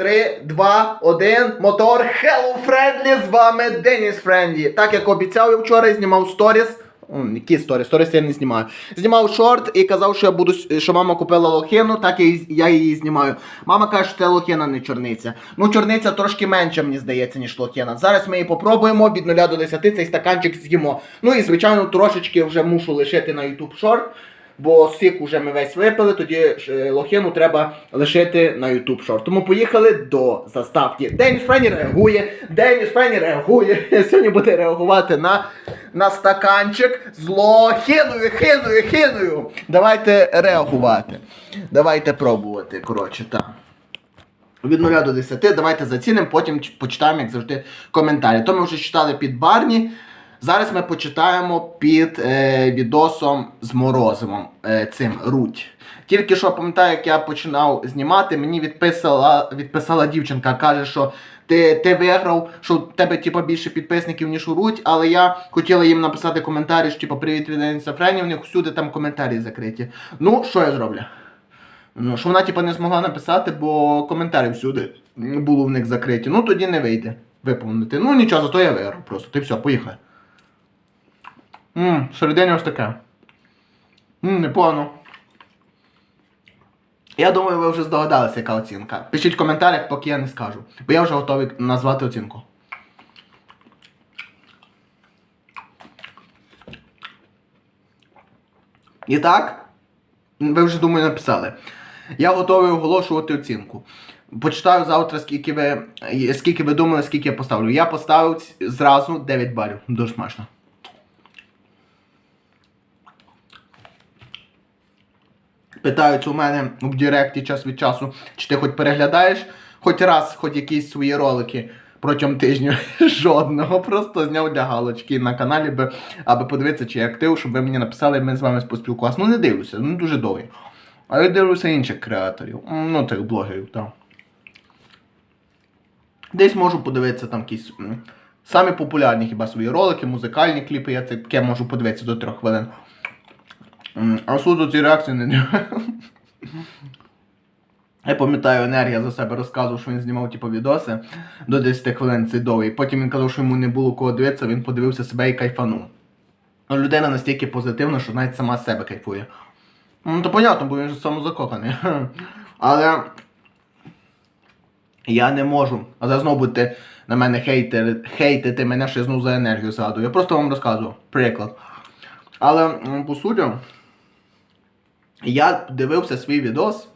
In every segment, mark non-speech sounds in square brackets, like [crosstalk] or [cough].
3, 2, 1, мотор. Hello, Friendly, з вами Деніс Френдлі. Так як обіцяв я вчора, знімав сторіс. Які сторіс? Сторіс я не знімаю. Знімав шорт і казав, що я буду що мама купила лохину, так і я її знімаю. Мама каже, що це лохина, не чорниця. Ну, чорниця трошки менша, мені здається, ніж лохина. Зараз ми її попробуємо від 0 до 10 цей стаканчик з'їмо. Ну і звичайно, трошечки вже мушу лишити на YouTube шорт. Бо сік уже ми весь випили, тоді е, лохину треба лишити на YouTube шорт. Тому поїхали до заставки. Деніс Френі реагує, Деніс Френі реагує. [laughs] Сьогодні буде реагувати на, на стаканчик з лохиною, хиною, хиною. Давайте реагувати. Давайте пробувати. Коротше, так. Від 0 до 10. Давайте зацінимо, потім почитаємо, як завжди, коментарі. То ми вже читали під Барні. Зараз ми почитаємо під е, відосом з Морозивом е, цим Руть. Тільки що пам'ятаю, як я починав знімати, мені відписала, відписала дівчинка, каже, що ти, ти виграв, що в тебе типу, більше підписників, ніж у Руть, але я хотіла їм написати коментарі, що типу, привіт від Дениса Френі, у них всюди там коментарі закриті. Ну, що я зроблю? Ну, що вона типу, не змогла написати, бо коментарі всюди були в них закриті. Ну тоді не вийде виповнити. Ну нічого, зато я виграв просто. Ти все, поїхали. Ммм, всередині ось таке. Ммм, непогано. Я думаю, ви вже здогадалися, яка оцінка. Пишіть в коментарях, поки я не скажу. Бо я вже готовий назвати оцінку. І так, ви вже думаю написали. Я готовий оголошувати оцінку. Почитаю завтра, скільки ви, скільки ви думали, скільки я поставлю. Я поставив зразу 9 балів. Дуже смачно. Питають у мене в Директі час від часу, чи ти хоч переглядаєш хоч раз, хоч якісь свої ролики протягом тижня. [laughs] Жодного. Просто зняв для галочки на каналі, би, аби подивитися, чи я актив, щоб ви мені написали, і ми з вами поспілкувалися. Ну не дивлюся, ну дуже довгий. А я дивлюся інших креаторів. Ну, тих блогерів, так. Десь можу подивитися там якісь самі популярні хіба свої ролики, музикальні кліпи, я таке можу подивитися до трьох хвилин. А суду ці реакції не. Я пам'ятаю, енергія за себе розказував, що він знімав типу, відоси до 10 хвилин цей довгий. Потім він казав, що йому не було кого дивитися, він подивився себе і кайфанув. Ну, людина настільки позитивна, що навіть сама себе кайфує. Ну, то понятно, бо він же самозакоханий. [laughs] Але я не можу. А зараз знову будете на мене хейтер, хейтити мене, що я знову за енергію згадую. Я просто вам розказую приклад. Але по суті, я дивився свій відос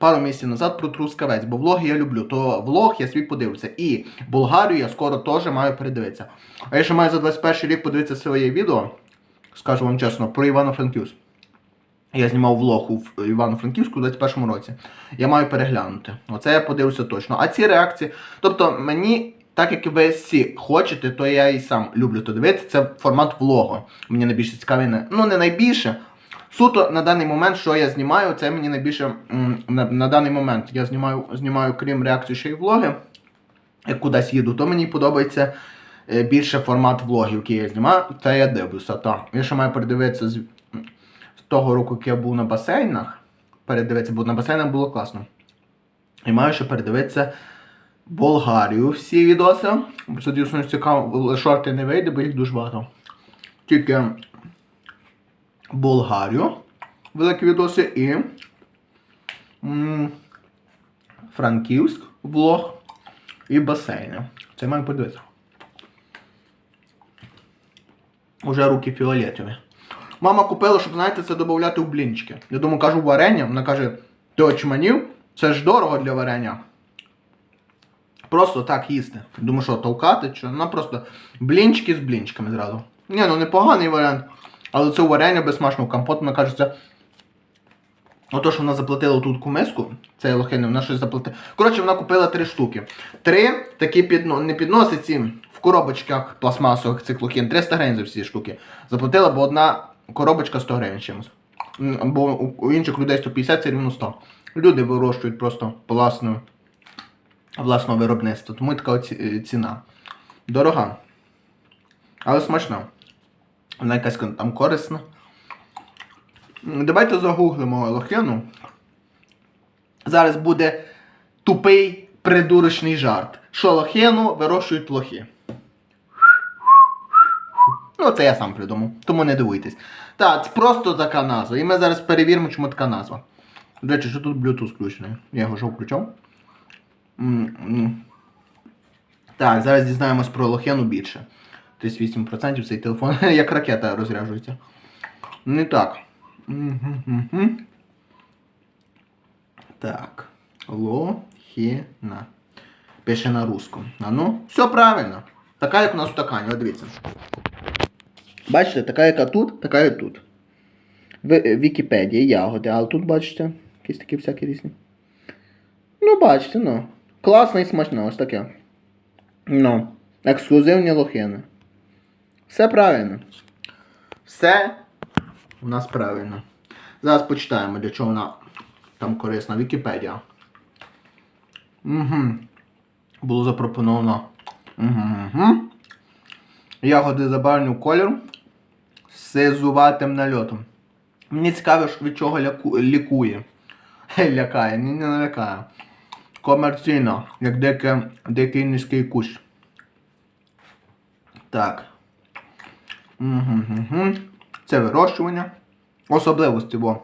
пару місяців назад про Трускавець, бо влоги я люблю, то влог я свій подивився. І Болгарію я скоро теж маю передивитися. А я ще маю за 21 рік подивитися своє відео, скажу вам чесно, про Івано-Франківськ. Я знімав влог у Івано-Франківську у 21 році. Я маю переглянути. Оце я подивлюся точно. А ці реакції. Тобто мені, так як ви всі хочете, то я і сам люблю то дивитися. Це формат влогу. Мені найбільше цікавий. Ну, не найбільше. Суто на даний момент, що я знімаю, це мені найбільше на, на даний момент. Я знімаю, знімаю, крім реакції, ще й влоги. Як кудись їду, то мені подобається е, більше формат влогів, який я знімаю. Це я дивлюся. Так. Я ще маю передивитися з, з того року, як я був на басейнах. Передивитися, бо на басейнах було класно. І маю ще передивитися Болгарію всі відоси. Бо Це дійсно цікаво, шорти не вийде, бо їх дуже багато. Тільки Болгарію, великі відоси і Франківськ, влог і басейни. Це маю подивитися. Уже руки фіолетові. Мама купила, щоб, знаєте, це додати в блінчики. Я думаю, кажу варення. Вона каже, ти очманів? Це ж дорого для варення. Просто так їсти. Думаю, що толкати, чи вона просто блінчики з блінчиками зразу. Ні, ну непоганий варіант. Але це варення безсмачно, компот, вона каже, це. Ото, що вона заплатила тут миску, це лохини, вона щось заплатила. Коротше, вона купила три штуки. Три такі підно... не підносиці в коробочках пластмасових цих лохин. 300 гривень за всі штуки. Заплатила, бо одна коробочка 100 гривень чимось. Бо у, у інших людей 150 це рівно 100. Люди вирощують просто власну, власного виробництва. Тому така е, ціна. Дорога. Але смачна. Вона якась там корисна. Давайте загуглимо лохину. Зараз буде тупий придурочний жарт. Що лохину вирощують лохи. Ну, це я сам придумав, тому не дивуйтесь. Так, це просто така назва. І ми зараз перевіримо, чому така назва. До речі, що тут Bluetooth включений? Я його вже включав. Так, зараз дізнаємось про лохену більше. 38% цей телефон [laughs] як ракета розряджується. Не так. Так. Лохіна. Пише на русском. А ну, все правильно. Така, як у нас в стакані, от дивіться. Бачите, така, яка тут, така і тут. В е, Вікіпедії ягоди, але тут бачите, якісь такі всякі різні. Ну, бачите, ну. Класно і смачно, ось таке. Ну, ексклюзивні лохини. Все правильно. Все у нас правильно. Зараз почитаємо, для чого вона там корисна. Вікіпедія. Угу. Було запропоновано. Угу. Ягоди забарвлені у колір з сизуватим нальотом. Мені цікаво, від чого ляку... лікує. Лякає, ні, не лякає. Комерційно, як дике, дикий низький кущ. Так. Це вирощування. Особливості, бо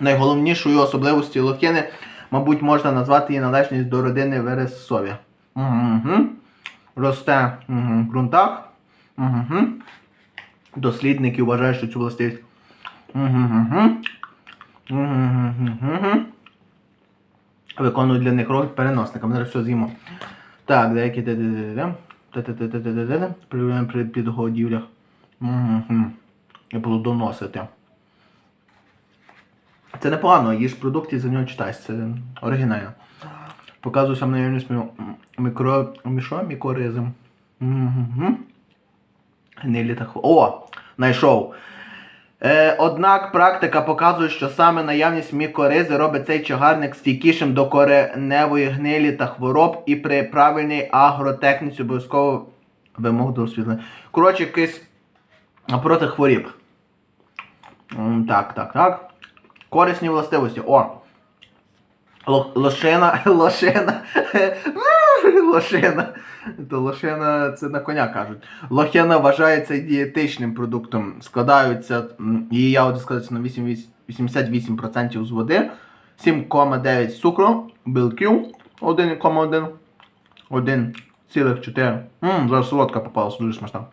найголовнішою особливостю лохини, мабуть, можна назвати її належність до родини вересові. Росте угу. в ґрунтах. Дослідники вважають, що цю властивість. Угу. Виконують для них роль переносника. Ми зараз все з'їмо. Так, деякі При при підгодівлях. Угу. Я буду доносити. Це непогано, їж продукти за нього читаєш, це оригінально. Показую сам наявність мі- мікро... мішо? мікоризм. Угу. О! Знайшов. Е, однак практика показує, що саме наявність мікоризи робить цей чагарник стійкішим до кореневої гнилі та хвороб і при правильній агротехніці обов'язково вимог до освітлення. Коротше, якийсь проти хворіб. Так, так, так. Корисні властивості. О! Лошина, [laughs] лошина, лошина. То лошина це на коня кажуть. Лохина вважається дієтичним продуктом. Складаються, її ягоди складаються на 8 88% з води, 7,9 цукру, білків 1,1, 1,4. Ммм, зараз солодка попалася, дуже смачна.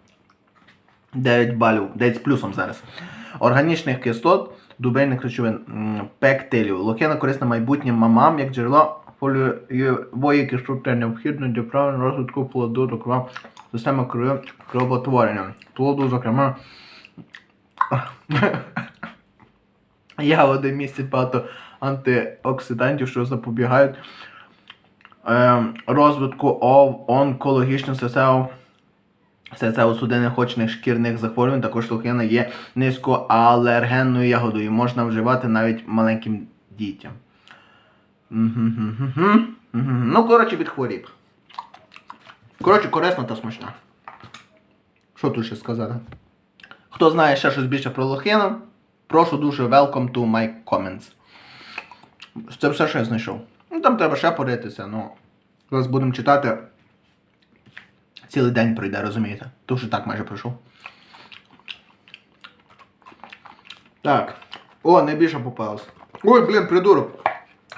9 балів, 9 з плюсом зараз. Органічних кислот, дубельних речовин, пектилів. Лохина корисна майбутнім мамам як джерело фолієвої кислоти необхідно для правильного розвитку плоду, зокрема, системи кровотворення. Плоду, зокрема, [laughs] ягоди містять багато антиоксидантів, що запобігають е, розвитку онкологічних систем серцево-судинних шкірних захворювань. Також лохина є низькоалергенною ягодою. Можна вживати навіть маленьким дітям. Ну, коротше, від хворіб. Коротше, корисна та смачна. Що тут ще сказати? Хто знає ще щось більше про лохину, прошу дуже welcome to my comments. Це все, що я знайшов. Ну, там треба ще поритися, ну. Зараз будемо читати. Цілий день пройде, розумієте? То вже так майже пройшов. Так. О, найбільше попалось. Ой, блін, придурок.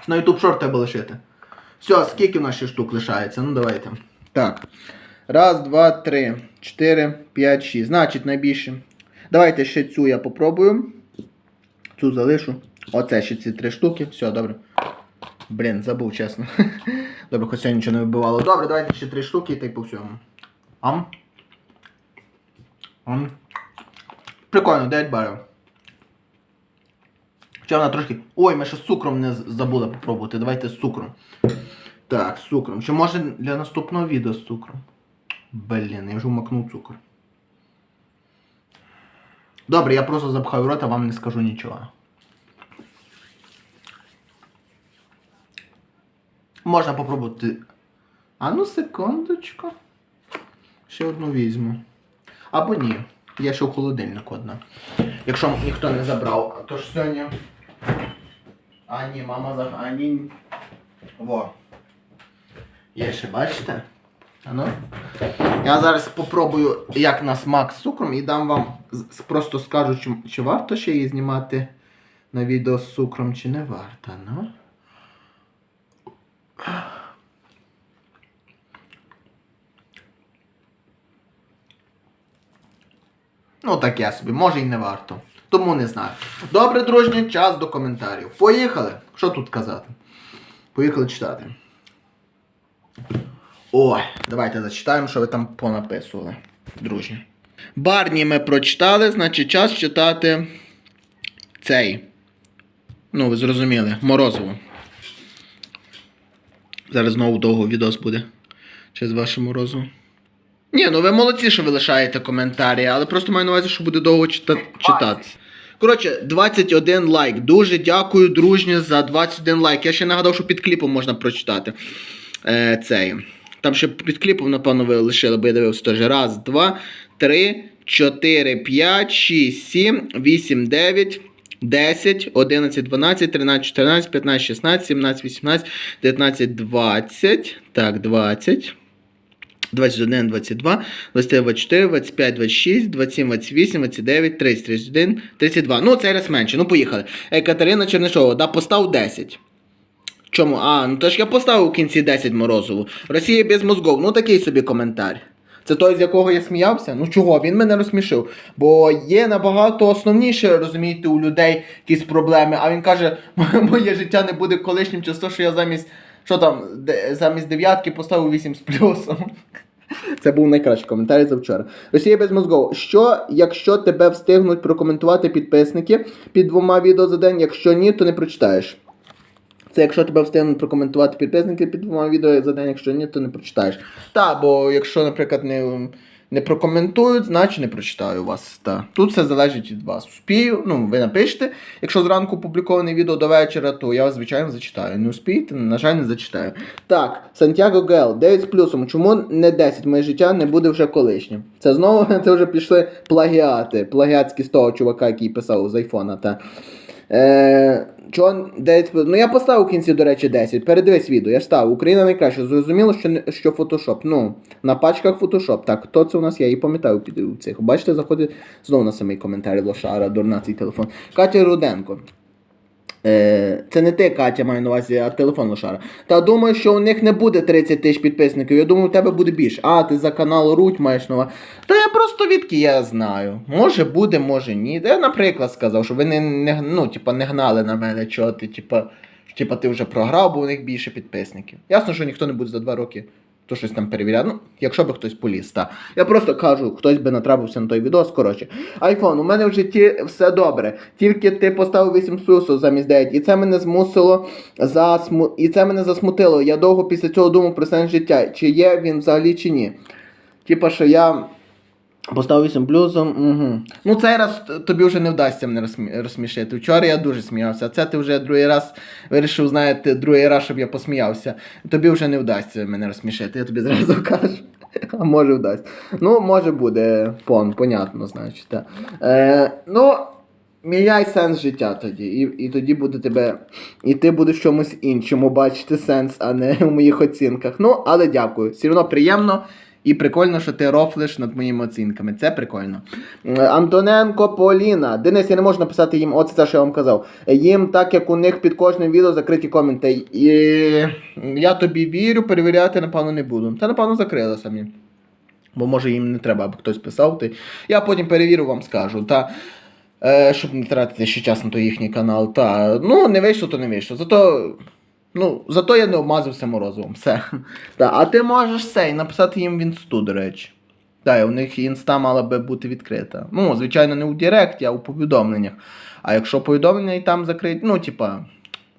На YouTube шорт треба лишити. Все, скільки в нас ще штук лишається? Ну давайте. Так. Раз, два, три, чотири, п'ять, шість. Значить, найбільше. Давайте ще цю я попробую. Цю залишу. Оце ще ці три штуки. Все, добре. Блін, забув, чесно. [laughs] Добре, хоч сьогодні нічого не вибивало. Добре, давайте ще три штуки і та й по всьому. Ам. Ам. Прикольно, 9 барів. Хоча вона трошки. Ой, ми ще з цукром не забули попробувати. Давайте з цукром. Так, з цукром. Чи може для наступного відео з цукром? Блін, я вже вмакнув цукор. Добре, я просто запхаю рот, а вам не скажу нічого. Можна попробувати. А ну секундочку. Ще одну візьму. Або ні. Є ще в холодильнику одна. Якщо ніхто не забрав. Тож сьогодні. А ні, мама за. А ні. Во. Є ще, бачите? Ану. Я зараз попробую, як на смак з цукром, і дам вам просто скажу, чи, чи варто ще її знімати на відео з цукром, чи не варто. Ну. Ну, таке собі, може і не варто. Тому не знаю. Добре, дружні, час до коментарів. Поїхали. Що тут казати? Поїхали читати. Ой, давайте зачитаємо, що ви там понаписували, дружні. Барні ми прочитали, значить час читати цей. Ну, ви зрозуміли, Морозово. Зараз знову довго відос буде. Через ваше Морозово. Ні, ну ви молодці, що ви лишаєте коментарі, але просто маю на увазі, що буде довго чита- читати. Коротше, 21 лайк. Дуже дякую, дружні, за 21 лайк. Я ще нагадав, що під кліпом можна прочитати е, цей. Там ще під кліпом, напевно, ви лишили, бо я дивився теж. Раз, два, три, чотири, п'ять, шість, сім, вісім, дев'ять. 10, 11, 12, 13, 14, 15, 16, 17, 18, 19, 20. Так, 20. 21, 22, 23, 24, 25, 26, 27, 28, 29, 30, 31, 32. Ну, цей раз менше. Ну, поїхали. Е, Катерина Чернишова, да, постав 10. Чому? А, ну то ж я поставив у кінці 10 Морозову. Росія без мозгов. Ну такий собі коментар. Це той, з якого я сміявся? Ну чого? Він мене розсмішив. Бо є набагато основніше, розумієте, у людей якісь проблеми. А він каже, [laughs] моє життя не буде колишнім через те, що я замість. Що там, де- замість дев'ятки поставив 8 з плюсом. Це був найкращий коментар за вчора. Росія без мозгов. Що, якщо тебе встигнуть прокоментувати підписники під двома відео за день? Якщо ні, то не прочитаєш. Це якщо тебе встигнуть прокоментувати підписники під двома відео за день, якщо ні, то не прочитаєш. Та, бо якщо, наприклад, не, не прокоментують, значить не прочитаю вас. Та. Тут все залежить від вас. Успію, ну, ви напишете. Якщо зранку опубліковане відео до вечора, то я вас, звичайно, зачитаю. Не успієте, на жаль, не зачитаю. Так, Сантьяго Гел, 9 з плюсом. Чому не 10? Моє життя не буде вже колишнім. Це знову [laughs] це вже пішли плагіати. Плагіатські з того чувака, який писав з айфона. Та. Е, чого 9? Ну я поставив в кінці, до речі, 10. Передивись відео, я став. Україна найкраще. Зрозуміло, що, не- що фотошоп. Ну, на пачках фотошоп. Так, хто це у нас? Я її пам'ятаю під у цих. Бачите, заходить знову на самий коментар лошара, дурна цей телефон. Катя Руденко. Е, це не ти, Катя, маю на увазі, а телефон лошара. Та думаю, що у них не буде 30 тисяч підписників. Я думаю, у тебе буде більше. А, ти за канал Руть маєш нова. Та я просто відки я знаю. Може буде, може ні. Я, наприклад, сказав, що ви не, не, ну, типа, не гнали на мене, чого ти, типа, ти вже програв, бо у них більше підписників. Ясно, що ніхто не буде за два роки. То щось там перевіряв, Ну, якщо би хтось поліз, та. Я просто кажу, хтось би натрапився на той відос. Коротше, айфон, у мене в житті все добре. Тільки ти поставив 8 плюсу замість 9. І це мене змусило засму... І це мене засмутило. Я довго після цього думав про сенс життя. Чи є він взагалі, чи ні. Типа, що я. Поставив 8 плюсом. Угу. Ну, цей раз тобі вже не вдасться мене розсмішити. Вчора я дуже сміявся, а це ти вже другий раз вирішив, знаєте, другий раз, щоб я посміявся. Тобі вже не вдасться мене розсмішити, я тобі зразу [laughs] кажу. А може вдасться. Ну, може буде пон, понятно, значить. Так. Е, ну, міняй сенс життя тоді. І, і тоді буде тебе. І ти будеш чомусь іншому бачити сенс, а не в моїх оцінках. Ну, але дякую. Все одно приємно. І прикольно, що ти рофлиш над моїми оцінками. Це прикольно. Е, Антоненко Поліна. Денис, я не можу написати їм, оце те, що я вам казав. Е, Їм, так як у них під кожним відео закриті коменти. І я тобі вірю, перевіряти, напевно, не буду. Та, напевно, закрили самі. Бо може їм не треба, аби хтось писав. Ти. Я потім перевірю, вам скажу. Та, е, щоб не тратити ще час на той їхній канал. Та, ну, не вийшло, то не вийшло. Зато. Ну, зато я не обмазався морозивом. Все. Та, а ти можеш цей написати їм в інсту, до речі. Так, у них інста мала би бути відкрита. Ну, звичайно, не у Директі, а у повідомленнях. А якщо повідомлення і там закриті, ну, типа,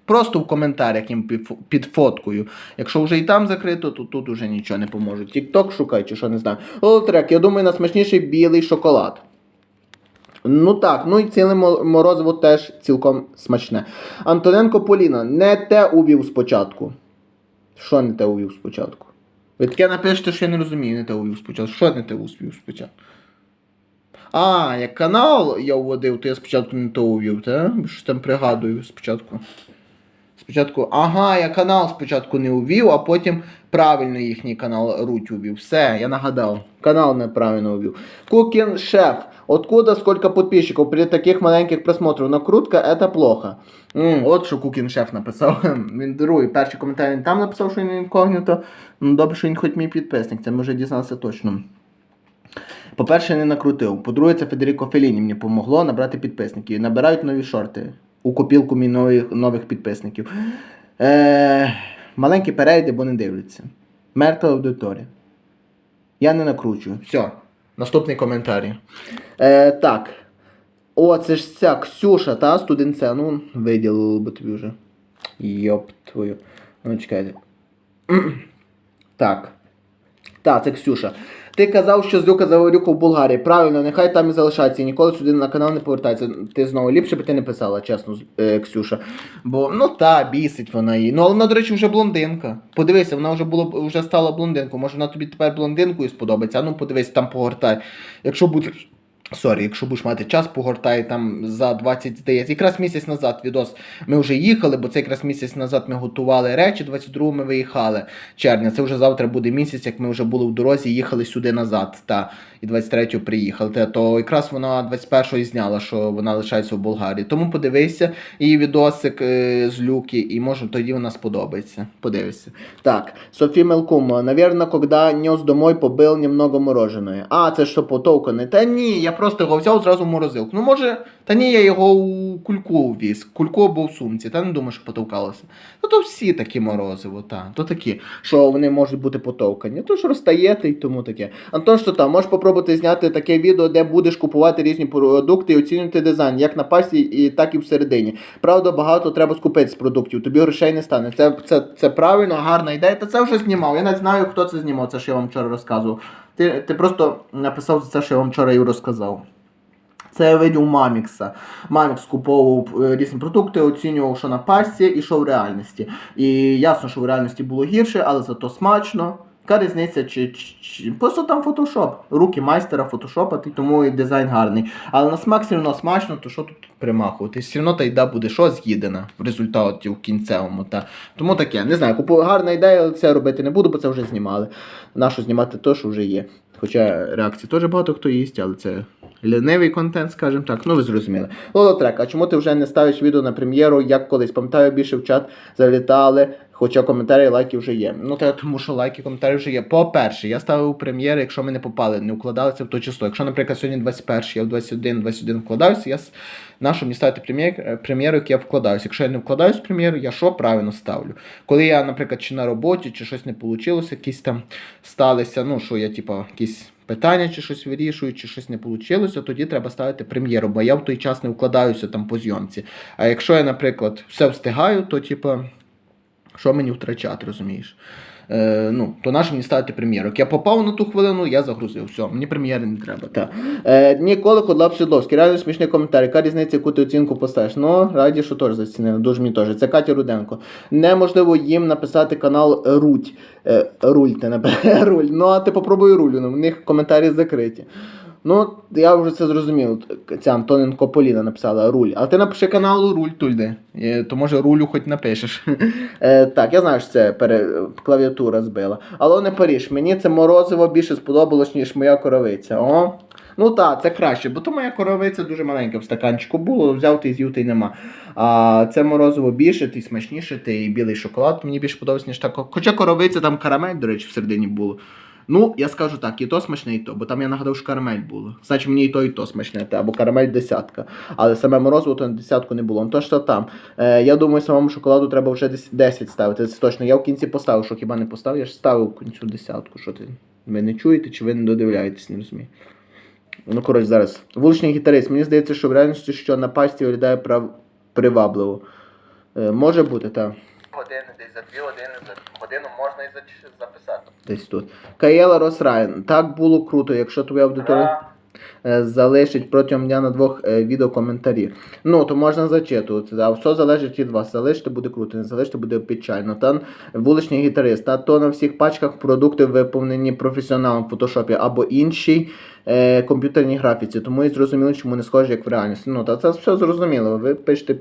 просто в коментарях їм під, фоткою. Якщо вже і там закрито, то тут уже нічого не поможе. Тік-ток шукай, чи що не знаю. Лотрек, я думаю, найсмачніший білий шоколад. Ну так, ну і ціле морозиво теж цілком смачне. Антоненко Поліна, не те увів спочатку. Що не те увів спочатку? Ви таке напишете, що я не розумію, не те увів спочатку. Що не те увів спочатку? А, як канал я вводив, то я спочатку не то увів, та? Що там пригадую спочатку. Спочатку, ага, я канал спочатку не увів, а потім правильно їхній канал Руть увів. Все, я нагадав. Канал неправильно увів. Кукін Шеф. Откуда сколько подписчиков при таких маленьких просмотрах? Накрутка это плохо. М, от що Кукін Шеф написав. [laughs] Він другий. Перший коментар він там написав, що він інкогніто. Ну добре, що він хоч мій підписник, це ми вже дізналися точно. По-перше, не накрутив. По-друге, це Федеріко Феліні мені помогло набрати підписників. Набирають нові шорти у копілку мій нових, нових підписників. Е, маленькі перейди, бо не дивляться. Мертва аудиторія. Я не накручую. Все. Наступний коментар. Е, так. О, це ж ця Ксюша, та студентця. Ну, виділили би тобі вже. Йоп твою. Ну, чекайте. [clears throat] Так. Так, це Ксюша. Ти казав, що Зюка Заворюка в Болгарії. Правильно, нехай там і залишається ніколи сюди на канал не повертається. Ти знову ліпше би ти не писала, чесно, е, Ксюша. Бо ну та, бісить вона її. Ну але вона, до речі, вже блондинка. Подивися, вона вже було вже стала блондинкою. Може вона тобі тепер блондинкою сподобається. А ну подивись, там погортай. Якщо будеш. Сорі, якщо будеш мати час, погортай там за 20, здається, якраз місяць назад відос ми вже їхали, бо це якраз місяць назад ми готували речі, 22-го ми виїхали червня. Це вже завтра буде місяць, як ми вже були в дорозі, їхали сюди назад. Та і 23-го приїхали. Та, то якраз вона 21-го і зняла, що вона лишається в Болгарії. Тому подивися її відосик е, з люки, і може тоді вона сподобається. Подивися. Так, Софі Мелкум, наверное, когда нес домой, побил немного мороженое. А, це що потовкане? Та ні, я просто його взяв зразу в морозилку. Ну, може, та ні, я його у кульку віз. Кулько був в сумці, та не думаю, що потовкалося. Ну то всі такі морозиво, та. То такі, що вони можуть бути потовкані. То ж розтаєте і тому таке. Антон, що там, можеш попробувати зняти таке відео, де будеш купувати різні продукти і оцінювати дизайн, як на пасі, і так і всередині. Правда, багато треба скупити з продуктів, тобі грошей не стане. Це, це, це правильно, гарна ідея. Та це вже знімав. Я не знаю, хто це знімав, це що я вам вчора розказував. Ти, ти просто написав за це, що я вам вчора і розказав. Це я видів Мамікса. Мамікс куповував е, різні продукти, оцінював, що на пасті і що в реальності. І ясно, що в реальності було гірше, але зато смачно. Яка різниця, чи, чи, просто там фотошоп. Руки майстера фотошопати, тому і дизайн гарний. Але на смак все одно смачно, то що тут примахувати? Все одно та їда буде що з'їдена в результаті в кінцевому. Та. Тому таке, не знаю, купую гарна ідея, але це робити не буду, бо це вже знімали. Нащо знімати те, що вже є. Хоча реакції теж багато хто їсть, але це лінивий контент, скажімо так. Ну ви зрозуміли. Лолотрек, а чому ти вже не ставиш відео на прем'єру, як колись? Пам'ятаю, більше в чат залітали, хоча коментарі, лайки вже є. Ну та тому що лайки, коментарі вже є. По-перше, я ставив прем'єри, якщо ми не попали, не укладалися в то число. Якщо, наприклад, сьогодні 21, я в 21, 21 вкладаюся, я на що мені ставити прем'єр, е, прем'єру, як я вкладаюся. Якщо я не вкладаюсь в прем'єру, я що правильно ставлю? Коли я, наприклад, чи на роботі, чи щось не вийшло, якісь там сталися, ну що я, типа, якісь питання, чи щось вирішую, чи щось не вийшло, тоді треба ставити прем'єру, бо я в той час не вкладаюся там по зйомці. А якщо я, наприклад, все встигаю, то типа, що мені втрачати, розумієш? Е, ну, то наше мені ставити прем'єру. Як я попав на ту хвилину, я загрузив. Все, мені прем'єри не треба. Та. Е, Ніколи Кодлап Шидловський. Реально смішний коментар. Яка різниця, яку ти оцінку поставиш? Ну, раді, що теж зацінили. Дуже мені теж. Це Катя Руденко. Неможливо їм написати канал Руть. Е, руль, ти написав. [laughs] Руль. Ну, а ти попробуй рулю. Ну, в них коментарі закриті. Ну, я вже це зрозумів. Ця Антоненко Поліна написала руль. Але ти напиши каналу руль тульди. Е, То може рулю хоч напишеш. [laughs] Е, так, я знаю, що це пере... клавіатура збила. Але не Паріж, мені це морозиво більше сподобалось, ніж моя коровиця. О. Ну так, це краще, бо то моя коровиця дуже маленька в стаканчику було, взяв ти з'їв, й нема. А це морозиво більше, ти смачніше, ти білий шоколад мені більше подобається, ніж так. Хоча коровиця там карамель, до речі, всередині було. Ну, я скажу так, і то смачне, і то, бо там я нагадав, що карамель було. Значить, мені і то, і то смачне, або карамель десятка. Але саме морозиво то на десятку не було. Ну то що там. Е, я думаю, самому шоколаду треба вже десь 10 ставити. Це точно. Я в кінці поставив, що хіба не поставив, я ж ставив в кінцю десятку. Що ти? Ви не чуєте чи ви не додивляєтесь, не розумію. Ну, коротше, зараз. Вуличний гітарист. Мені здається, що в реальності, що на пасті виглядає прав... привабливо. Е, може бути, так. Години, десь за дві години, за годину можна і записати. Десь тут. Каєла Росрайн. Так було круто, якщо твоя аудиторія е, залишить протягом дня на двох е, відео коментарі. Ну, то можна зачитувати. А все залежить від вас. Залишити буде круто, не залишити буде печально. Та вуличний гітарист. Та то на всіх пачках продукти виповнені професіоналом в фотошопі або іншій е, комп'ютерній графіці. Тому і зрозуміло, чому не схоже, як в реальності. Ну, та це все зрозуміло. Ви пишете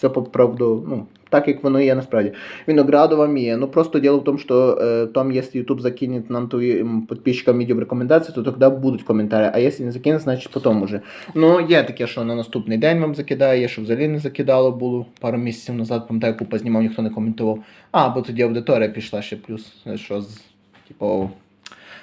Все по правду, ну, так як воно є насправді. Виноградова Мия. Ну просто дело в том, что э, там, если YouTube закинет нам твоим подписчикам видео в рекомендации, то тогда будуть коментарі. А якщо не закине, значить потім уже. Ну, є таке, що на наступний день вам закидає, є, що взагалі не закидало було пару місяців назад, пам'ятаю, купа знімав, ніхто не коментував. А, бо тоді аудиторія пішла ще плюс, е, що з, типу,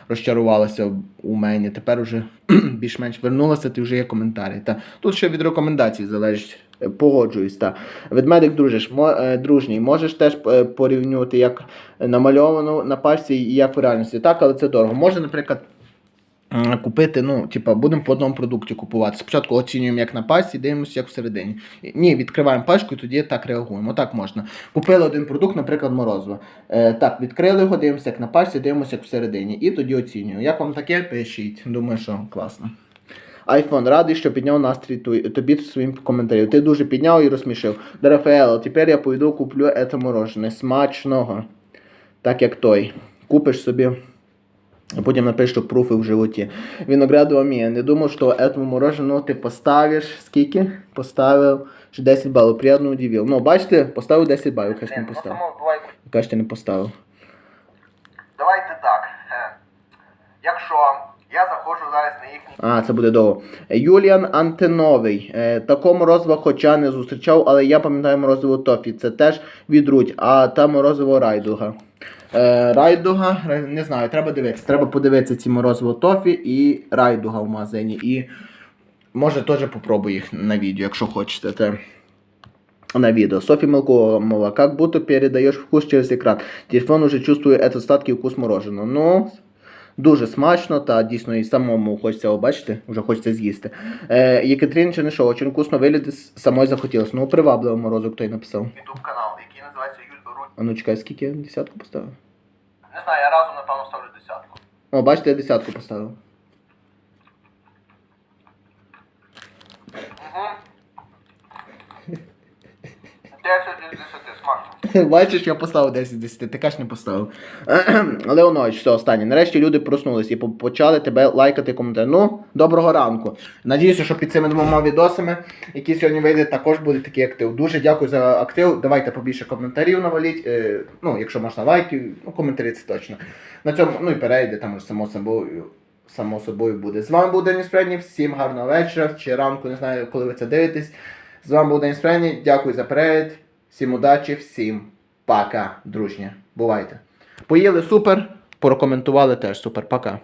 розчарувалася у мені. Тепер уже [clears throat] більш-менш вернулася, ти вже є коментарі. Та тут ще від рекомендацій залежить. Е, Погоджуюсь, та. Ведмедик дружиш, мо, е, дружній. Можеш теж е, порівнювати, як намальовано на пачці і як в реальності. Так, але це дорого. Може, наприклад, купити, ну, типа, будемо по одному продукті купувати. Спочатку оцінюємо, як на пачці, дивимося, як всередині. Ні, відкриваємо пачку і тоді так реагуємо. Так можна. Купили один продукт, наприклад, морозиво. Е, так, відкрили його, дивимося, як на пачці, дивимося, як всередині. І тоді оцінюємо. Як вам таке, пишіть. Думаю, що класно. Айфон, радий, що підняв настрій тобі своїм коментарем. Ти дуже підняв і розсмішив. До тепер я пойду куплю це морожене. Смачного. Так як той. Купиш собі. А потім напишеш, що пруфи в животі. Виноградова Мія. Не думав, що этому мороженому ти поставиш. Скільки? Поставив ще 10 балів. Приємно удивив. Ну, бачите, поставив 10 балів, яка ж не ну поставив. само Яка ж ти не поставив. давайте так. е, Якщо я заходжу зараз на їхній А, це буде довго. Юліан Антиновий. Е, тако морозиво хоча не зустрічав, але я пам'ятаю морозиво Тофі. Це теж від Рудь, а та морозиво Райдуга. Е, Райдуга, не знаю, треба дивитися. Треба подивитися ці морозиво Тофі і Райдуга в магазині. І може теж попробую їх на відео, якщо хочете. Те. На видео. Софья Мелкомова. Как будто передаешь вкус через экран. Телефон уже чувствує этот сладкий вкус мороженого. Ну, дуже смачно, та дійсно і самому хочеться побачити, вже хочеться з'їсти. Е, Єкатерина Чернишова, очень вкусно вигляд самої захотілося. Ну, привабливо морозок той написав. YouTube канал, А ну чекай, скільки я десятку поставив? Не знаю, я разом напевно ставлю десятку. О, бачите, я десятку поставив. Угу. 10 із 10, смачно. Бачиш, я поставив 10 з 10, ти каш не поставив. [clears throat] Леонович, все, останнє. Нарешті люди проснулись і почали тебе лайкати коментарі. Ну, доброго ранку. Надіюся, що під цими двома відосами, які сьогодні вийдуть, також буде такий актив. Дуже дякую за актив. Давайте побільше коментарів наваліть. Е, ну, якщо можна лайків, ну, коментарі це точно. На цьому, ну і перейде, там само собою. Само собою буде. З вами був Деніс Фредні. Всім гарного вечора чи ранку, не знаю, коли ви це дивитесь. З вами був Деніс Фредні. Дякую за перегляд. Всім удачі, всім пока, дружня. Бувайте. Поїли супер, прокоментували теж супер. Пока.